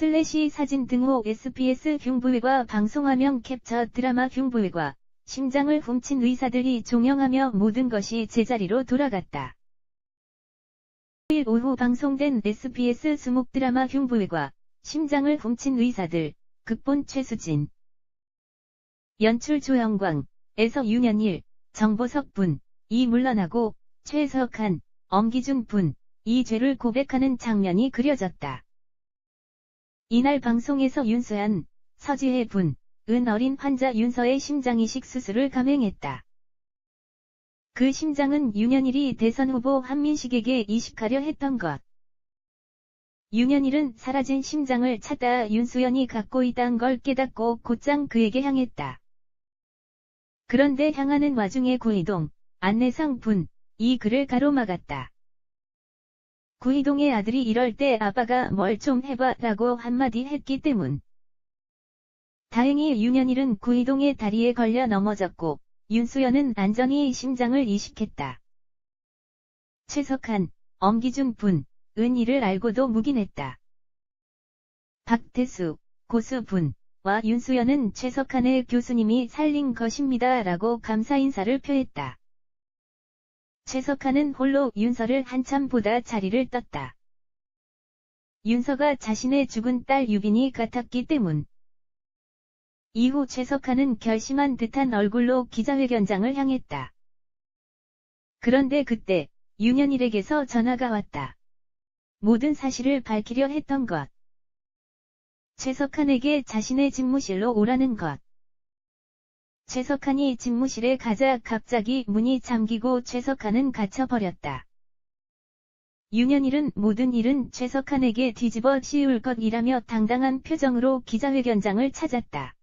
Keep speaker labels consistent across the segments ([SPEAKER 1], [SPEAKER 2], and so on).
[SPEAKER 1] 슬래시 사진 등호 SBS 흉부외과 방송화면 캡처 드라마 흉부외과. 심장을 훔친 의사들이 종영하며 모든 것이 제자리로 돌아갔다. 1일 오후 방송된 SBS 수목 드라마 흉부외과. 심장을 훔친 의사들. 극본 최수진. 연출 조영광. 에서 윤현일. 정보석 분, 이 물러나고 최석한, 엄기준 분, 이 죄를 고백하는 장면이 그려졌다. 이날 방송에서 윤수연, 서지혜 분, 은 어린 환자 윤서의 심장 이식 수술을 감행했다. 그 심장은 윤현일이 대선 후보 한민식에게 이식하려 했던 것. 윤현일은 사라진 심장을 찾다 윤수연이 갖고 있다는 걸 깨닫고 곧장 그에게 향했다. 그런데 향하는 와중에 구이동, 안내상 분, 이 글을 가로막았다. 구이동의 아들이 이럴 때 아빠가 뭘 좀 해봐 라고 한마디 했기 때문. 다행히 윤현일은 구이동의 다리에 걸려 넘어졌고 윤수연은 안전히 심장을 이식했다. 최석한, 엄기준 분, 은 이를 알고도 묵인했다. 박태수, 고수 분, 와 윤수연은 최석한의 교수님이 살린 것입니다 라고 감사 인사를 표했다. 최석한은 홀로 윤서를 한참 보다 자리를 떴다. 윤서가 자신의 죽은 딸 유빈이 같았기 때문. 이후 최석한은 결심한 듯한 얼굴로 기자회견장을 향했다. 그런데 그때 윤현일에게서 전화가 왔다. 모든 사실을 밝히려 했던 것. 최석한에게 자신의 집무실로 오라는 것. 최석한이 집무실에 가자 갑자기 문이 잠기고 최석한은 갇혀버렸다. 윤현일은 모든 일은 최석한에게 뒤집어 씌울 것이라며 당당한 표정으로 기자회견장을 찾았다.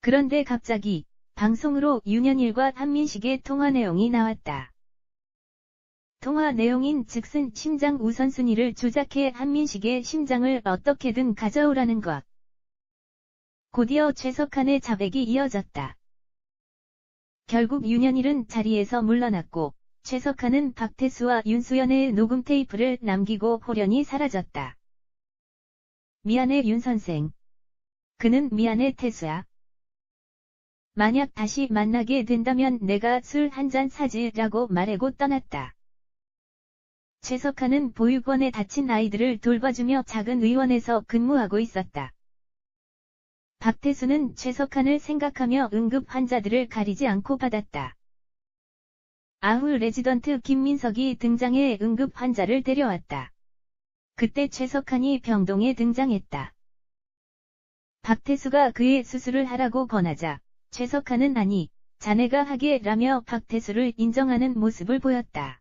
[SPEAKER 1] 그런데 갑자기 방송으로 윤현일과 한민식의 통화 내용이 나왔다. 통화 내용인 즉슨 심장 우선순위를 조작해 한민식의 심장을 어떻게든 가져오라는 것. 곧이어 최석한의 자백이 이어졌다. 결국 윤현일은 자리에서 물러났고 최석한은 박태수와 윤수연의 녹음 테이프를 남기고 호련히 사라졌다. 미안해 윤 선생. 그는 미안해 태수야. 만약 다시 만나게 된다면 내가 술 한 잔 사지라고 말하고 떠났다. 최석한은 보육원에 다친 아이들을 돌봐주며 작은 의원에서 근무하고 있었다. 박태수는 최석한을 생각하며 응급 환자들을 가리지 않고 받았다. 아후 레지던트 김민석이 등장해 응급 환자를 데려왔다. 그때 최석한이 병동에 등장했다. 박태수가 그의 수술을 하라고 권하자 최석한은 아니, 자네가 하게 라며 박태수를 인정하는 모습을 보였다.